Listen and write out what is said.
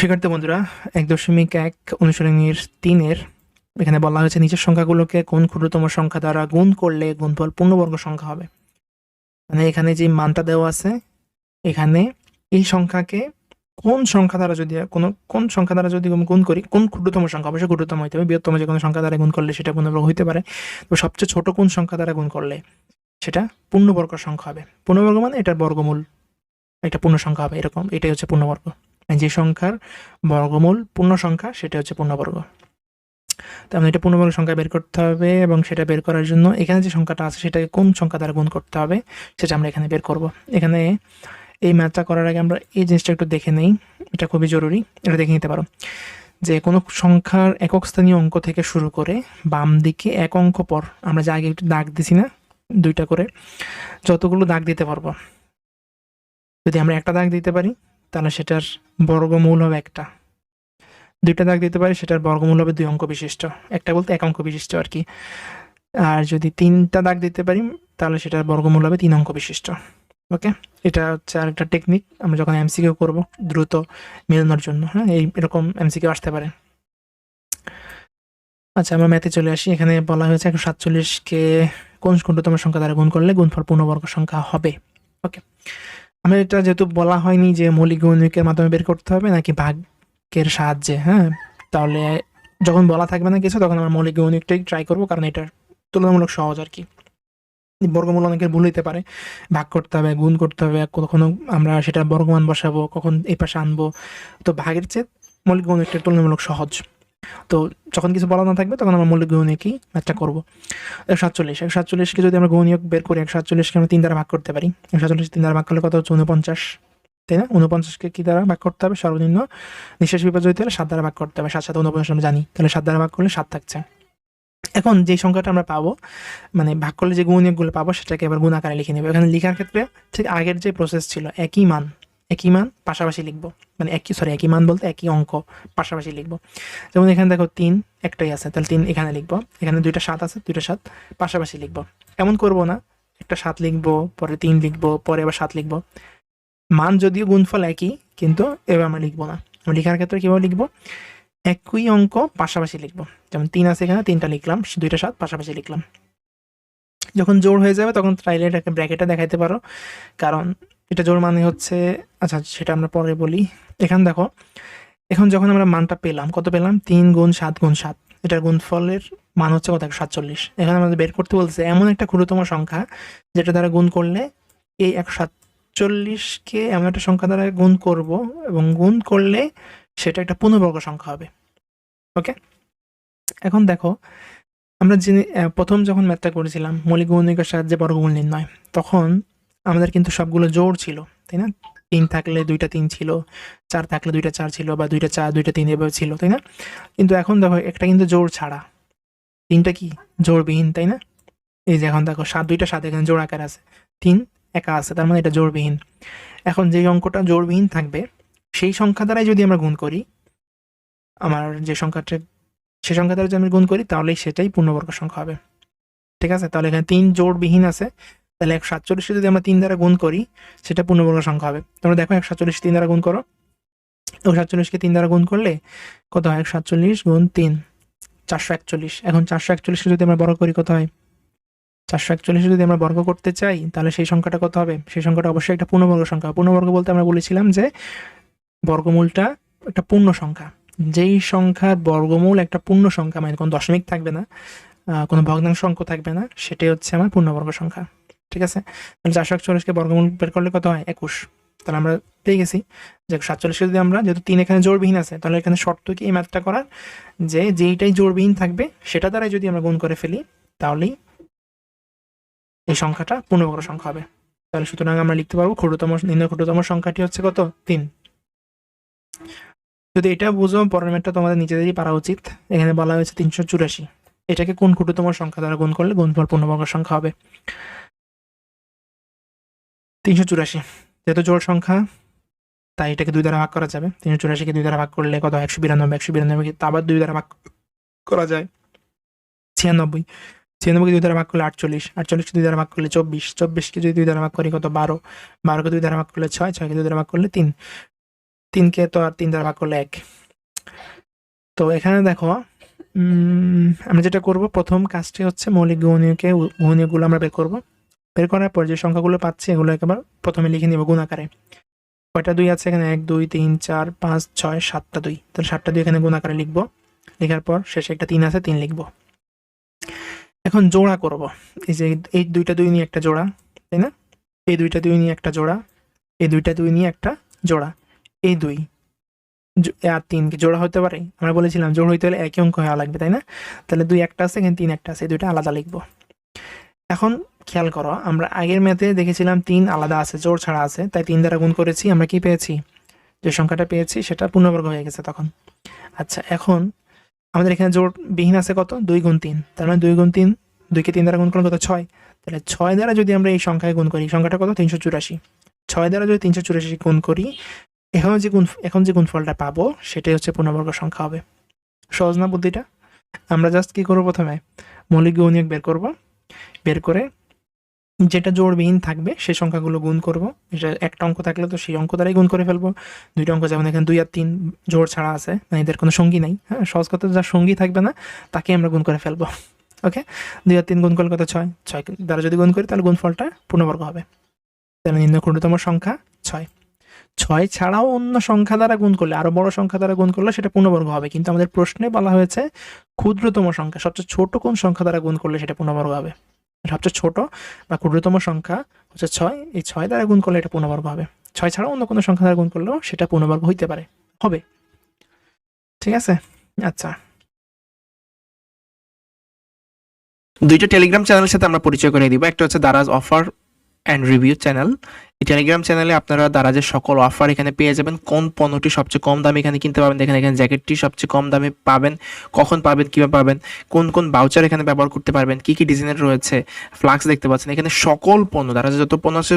শিক্ষার্থী বন্ধুরা, এক দশমিক এক অনুশীলনীর তিনের, এখানে বলা হয়েছে নিচের সংখ্যাগুলোকে কোন ক্ষুদ্রতম সংখ্যা দ্বারা গুণ করলে গুণফল পূর্ণবর্গ সংখ্যা হবে। মানে এখানে যে মানটা দেওয়া আছে, এখানে এই সংখ্যাকে কোন সংখ্যা দ্বারা যদি, কোনো, কোন সংখ্যা দ্বারা যদি গুণ করি, কোন ক্ষুদ্রতম সংখ্যা, অবশ্যই ক্ষুদ্রতম হইতে হবে, বৃহত্তম যে কোনো সংখ্যা দ্বারা গুণ করলে সেটা পূর্ণবর্গ হইতে পারে। তো সবচেয়ে ছোট কোন সংখ্যা দ্বারা গুণ করলে সেটা পূর্ণবর্গ সংখ্যা হবে। পূর্ণবর্গ মানে এটার বর্গমূল এটা পূর্ণ সংখ্যা হবে, এরকম, এটাই হচ্ছে পূর্ণবর্গ। যে সংখ্যার বর্গমূল পূর্ণ সংখ্যা, সেটা হচ্ছে পূর্ণবর্গ। তো আমরা এটা পূর্ণবর্গ সংখ্যা বের করতে হবে এবং সেটা বের করার জন্য এখানে যে সংখ্যাটা আছে, সেটাকে কোন সংখ্যা দ্বারা গুণ করতে হবে, সেটা আমরা এখানে বের করব। এখানে এই ম্যাথটা করার আগে আমরা এই জিনিসটা একটু দেখে নেই, এটা খুবই জরুরি, এটা দেখে নিতে পারো। যে কোনো সংখ্যার একক স্থানীয় অঙ্ক থেকে শুরু করে বাম দিকে এক অঙ্ক পর, আমরা যে আগে একটু দাগ দিছি না, দুইটা করে, যতগুলো দাগ দিতে পারব। যদি আমরা একটা দাগ দিতে পারি তাহলে সেটার বর্গমূল হবে একটা। দুইটা দাগ দিতে পারি, সেটার বর্গমূল হবে দুই অঙ্ক বিশিষ্ট। একটা বলতে এক অঙ্ক বিশিষ্ট আর কি। আর যদি তিনটা দাগ দিতে পারি, তাহলে সেটার বর্গমূল হবে তিন অঙ্ক বিশিষ্ট। ওকে? এটা হচ্ছে আরেকটা টেকনিক আমরা যখন এমসিকিউ করব, দ্রুত মেলানোর জন্য হ্যাঁ? এই, এরকম এমসিকিউ আসতে পারে। আচ্ছা আমরা ম্যাথে চলে আসি। এখানে বলা হয়েছে একশো সাতচল্লিশকে কোন ক্ষুদ্রতম সংখ্যা দ্বারা গুণ করলে গুণফল পূর্ণবর্গ সংখ্যা হবে। ওকে? আমি এটা যেহেতু বলা হয়নি যে মৌলিক গণিকের মাধ্যমে বের করতে হবে, নাকি ভাগ্যের সাহায্যে হ্যাঁ? তাহলে যখন বলা থাকবে না কিছু, তখন আমরা মৌলিক গণিকটাই ট্রাই করব, কারণ এটা তুলনামূলক সহজ আর কি। বর্গমূল অনেকের ভুল হইতে পারে। ভাগ করতে হবে, গুণ করতে হবে, কখনো আমরা সেটা বর্গমান বসাবো, কখন এই পাশে আনব। তো ভাগের চেয়ে মৌলিক গণিকটা তুলনামূলক সহজ। তো যখন কিছু বলা না থাকবে, তখন আমরা মৌলিক গণিকই ম্যাথটা করব। একশো সাতচল্লিশ, একশো সাতচল্লিশকে যদি আমরা গণিয়ক বের করি, একশো সাতচল্লিশকে আমরা তিন দ্বারা ভাগ করতে পারি। একশো সাতচল্লিশ তিন দ্বারা ভাগ করলে কত হচ্ছে? উনপঞ্চাশ তাই না? উনপঞ্চাশকে কী দ্বারা ভাগ করতে হবে? সর্বনিম্ন নিঃশ্বাস বিপর্যয় হলে সাত দ্বারা ভাগ করতে হবে। সাত সাথে উনপঞ্চাশ আমরা জানি। তাহলে সাত দ্বারা ভাগ করলে সাত থাকছে। এখন যে সংখ্যাটা আমরা পাবো মানে ভাগ করলে যে গুণিয়কগুলো পাবো, সেটাকে এবার গুণ আকারে লিখে নেব। এখানে লেখার ক্ষেত্রে ঠিক আগের যে প্রসেস ছিল, একই মান। একই মান পাশাপাশি লিখব। মানে একই সরি একই মান বলতে একই অঙ্ক পাশাপাশি লিখব। যেমন এখানে দেখো তিন একটাই আছে, তাহলে তিন এখানে লিখব। এখানে দুইটা সাত আছে, দুইটা সাত পাশাপাশি লিখব। এমন করব না, একটা সাত লিখব, পরে তিন লিখব, পরে আবার সাত লিখব। মান যদিও গুণফল একই, কিন্তু এবার আমরা লিখব না। লেখার ক্ষেত্রে কীভাবে লিখব? একই অঙ্ক পাশাপাশি লিখব। যেমন তিন আছে এখানে, তিনটা লিখলাম, দুইটা সাত পাশাপাশি লিখলাম। যখন জোর হয়ে যাবে, তখন চাইলে এটাকে ব্র্যাকেটে দেখাইতে পারো। কারণ এটা জোর মানে হচ্ছে আচ্ছা সেটা আমরা পরে বলি। এখানে দেখো, এখন যখন আমরা মানটা পেলাম, কত পেলাম? তিন গুণ সাত গুণ সাত। এটার গুণফলের মান হচ্ছে কত? সাতচল্লিশ। এখানে আমাদের বের করতে বলছে, এমন একটা ক্ষুদ্রতম সংখ্যা যেটা দ্বারা গুণ করলে এই একশো সাতচল্লিশকে এমন একটা সংখ্যা দ্বারা গুণ করব এবং গুণ করলে সেটা একটা পূর্ণবর্গ সংখ্যা হবে। ওকে? এখন দেখো, আমরা যিনি প্রথম যখন ম্যাথটা করেছিলাম, মৌলিক গণিকের সাহায্যে বর্গমূল নির্ণয়, তখন আমাদের কিন্তু সবগুলো জোর ছিল, তাই না? তিন থাকলে দুইটা তিন ছিল, চার থাকলে দুইটা চার ছিল বা দুইটা চার, দুইটা তিন এভাবে ছিল, তাই না? কিন্তু এখন দেখো, একটা কিন্তু জোর ছাড়া। তিনটা কি? জোরবিহীন, তাই না? এই যে এখন দেখো, সাত, দুইটা সাত, এখানে জোর আকার আছে। তিন একা আছে, তার মানে এটা জোরবিহীন। এখন যে অঙ্কটা জোরবিহীন থাকবে, সেই সংখ্যা দ্বারাই যদি আমরা গুণ করি, আমার যে সংখ্যাটা, সে সংখ্যা দ্বারা যদি আমি গুণ করি, তাহলেই সেটাই পূর্ণবর্গ সংখ্যা হবে। ঠিক আছে? তাহলে এখানে তিন জোড়বিহীন আছে তাহলে একশো সাতচল্লিশে যদি আমরা তিন দ্বারা গুণ করি, সেটা পূর্ণবর্গ সংখ্যা হবে। তোমরা দেখো একশো সাতচল্লিশ তিন দ্বারা গুণ করো। একশো সাতচল্লিশকে তিন দ্বারা গুণ করলে কত হয়? একশো সাতচল্লিশ গুণ তিন, চারশো একচল্লিশ। এখন চারশো একচল্লিশকে যদি আমরা বর্গ করি, কত হয়? চারশো একচল্লিশে যদি আমরা বর্গ করতে চাই, তাহলে সেই সংখ্যাটা কত হবে? সেই সংখ্যাটা অবশ্যই একটা পূর্ণবর্গ সংখ্যা। পূর্ণবর্গ বলতে আমরা বলেছিলাম যে বর্গমূলটা একটা পূর্ণ সংখ্যা। যেই সংখ্যার বর্গমূল একটা পূর্ণ সংখ্যা মানে কোনো দশমিক থাকবে না কোনো ভগ্নাংশ অঙ্ক থাকবে না, সেটাই হচ্ছে আমার পূর্ণবর্গ সংখ্যা। ঠিক আছে? তাহলে চারশো একচল্লিশকে বর্গমূল বের করলে কত হয়? একুশ। তাহলে আমরা পেয়ে গেছি। যে সাতচল্লিশে যদি আমরা, যেহেতু তিন এখানে জোরবিহীন আছে, তাহলে এখানে শর্ত কি এই ম্যাথটা করার? যে যেইটাই জোরবিহীন থাকবে, সেটা দ্বারাই যদি আমরা গুণ করে ফেলি, তাহলেই এই সংখ্যাটা পূর্ণবর্গ সংখ্যা হবে। তাহলে সুতরাং আমরা লিখতে পারব ক্ষুদ্রতম, নিম্ন ক্ষুদ্রতম সংখ্যাটি হচ্ছে কত? তিন। যদি এটা বুঝো, পরের ম্যাথটা তোমাদের নিজেদেরই পারা উচিত। এখানে বলা হয়েছে তিনশো চুরাশি। এটাকে কোন ক্ষুদ্রতম সংখ্যা দ্বারা গুণ করলে গুণফল পূর্ণবর্গ সংখ্যা হবে? তিনশো চুরাশি। যেহেতু জোড় সংখ্যা, তাই এটাকে দুই দ্বারা ভাগ করা যাবে। তিনশো চুরাশিকে দুই দ্বারা ভাগ করলে কত একশো বিরানব্বই। একশো বিরানব্বই আবার দুই দ্বারা ভাগ করা যায়। ছিয়ানব্বই। ছিয়ানব্বইকে দুই দ্বারা ভাগ করলে আটচল্লিশ। আটচল্লিশকে দুই দ্বারা ভাগ করলে চব্বিশ। চব্বিশকে যদি দুই দ্বারা ভাগ করি কত? বারো। বারোকে দুই দ্বারা ভাগ করলে ছয়। ছয়কে দুই দ্বারা ভাগ করলে তিন। তিনকে তো আর তিন দ্বারা ভাগ করলে এক। তো এখানে দেখো আমরা যেটা করব, প্রথম কাজটি হচ্ছে মৌলিক গণনীয়কে, গণনীয়গুলো আমরা বের করব। বের করার পর যে সংখ্যাগুলো পাচ্ছি এগুলো একবার প্রথমে লিখে নিব গুণ আকারে কয়টা দুই আছে এখানে? এক, দুই, তিন, চার, পাঁচ, ছয়, সাতটা দুই। তাহলে সাতটা দুই এখানে গুণ আকারে লিখব। লেখার পর শেষে একটা তিন আছে, তিন লিখব। এখন জোড়া করব। এই যে এই দুইটা দুই নিয়ে একটা জোড়া, তাই না? এই দুইটা দুই নিয়ে একটা জোড়া, এই দুইটা দুই নিয়ে একটা জোড়া, এই দুই। আর তিন কি? জোড়া হতে পারে? আমরা বলেছিলাম জোড় হইতে হলে একই অঙ্ক হওয়া লাগবে, তাই না? তাহলে দুই একটা আছে, এখানে তিন একটা আছে, এই দুইটা আলাদা লিখব। এখন খেয়াল করো, আমরা আগের ম্যাথে দেখেছিলাম তিন আলাদা আছে, জোর ছাড়া আছে, তাই তিন দ্বারা গুণ করেছি, আমরা কি পেয়েছি? যে সংখ্যাটা পেয়েছি, সেটা পূর্ণবর্গ হয়ে গেছে তখন। আচ্ছা এখন আমাদের এখানে জোর বিহীন আছে কত? দুই গুণ তিন। তার মানে দুই গুণ তিন, দুইকে তিন দ্বারা গুণ করলে কত? ছয়। তাহলে ছয় দ্বারা যদি আমরা এই সংখ্যায় গুণ করি, সংখ্যাটা কত? তিনশো চুরাশি। ছয় দ্বারা যদি তিনশো চুরাশি গুণ করি, এখন যে গুণ, এখন যে গুণফলটা পাবো, সেটাই হচ্ছে পূর্ণবর্গ সংখ্যা হবে। সহজ না বুদ্ধিটা? আমরা জাস্ট কি করব প্রথমে? মৌলিক গৌণিক বের করব। বের করে যেটা জোড়বিহীন থাকবে, সেই সংখ্যাগুলো গুণ করব। এটা একটা অঙ্ক থাকলে তো সেই অঙ্ক দ্বারাই গুণ করে ফেলব। দুইটা অঙ্ক যেমন এখানে দুই আর তিন জোড় ছাড়া আছে মানে এদের কোনো সঙ্গী নাই। হ্যাঁ সহজ কথা যার সঙ্গী থাকবে না তাকে আমরা গুণ করে ফেলব। ওকে? দুই আর তিন গুণ করলে কত? ছয়। ছয় দ্বারা যদি গুণ করি, তাহলে গুণফলটা পূর্ণবর্গ হবে। তাহলে নিম্ন ক্ষুদ্রতম সংখ্যা ছয়। ছয় ছাড়াও অন্য সংখ্যা দ্বারা গুণ করলে আরও বড় সংখ্যা দ্বারা গুণ করলে সেটা পূর্ণবর্গ হবে। কিন্তু আমাদের প্রশ্নে বলা হয়েছে ক্ষুদ্রতম সংখ্যা, সবচেয়ে ছোট কোন সংখ্যা দ্বারা গুণ করলে সেটা পূর্ণবর্গ হবে? সবচেয়ে ছোট বা ক্ষুদ্রতম সংখ্যা হচ্ছে ছয়। এই ছয় দ্বারা গুণ করলে এটা পূর্ণবর্গ হবে। ছয় ছাড়াও অন্য কোনো সংখ্যা দ্বারা গুণ করলেও সেটা পূর্ণবর্গ হইতে পারে। হবে। ঠিক আছে? আচ্ছা। দুইটা টেলিগ্রাম চ্যানেলের সাথে আমরা পরিচয় করে দিব। একটা হচ্ছে Daraz offer and review channel. Telegram চ্যানেলে আপনারা দারাজের সকল অফার এখানে পেয়ে যাবেন, কোন পণ্যটি সবচেয়ে কম দামে এখানে কিনতে পাবেন দেখেন এখানে জ্যাকেটটি সবচেয়ে কম দামে পাবেন, কখন পাবেন, কীভাবে পাবেন, কোন কোন বাউচার এখানে ব্যবহার করতে পারবেন, কি কি ডিজাইনের রয়েছে ফ্লাক্স দেখতে পাচ্ছেন, এখানে সকল পণ্য দারাজের যত পণ্য আছে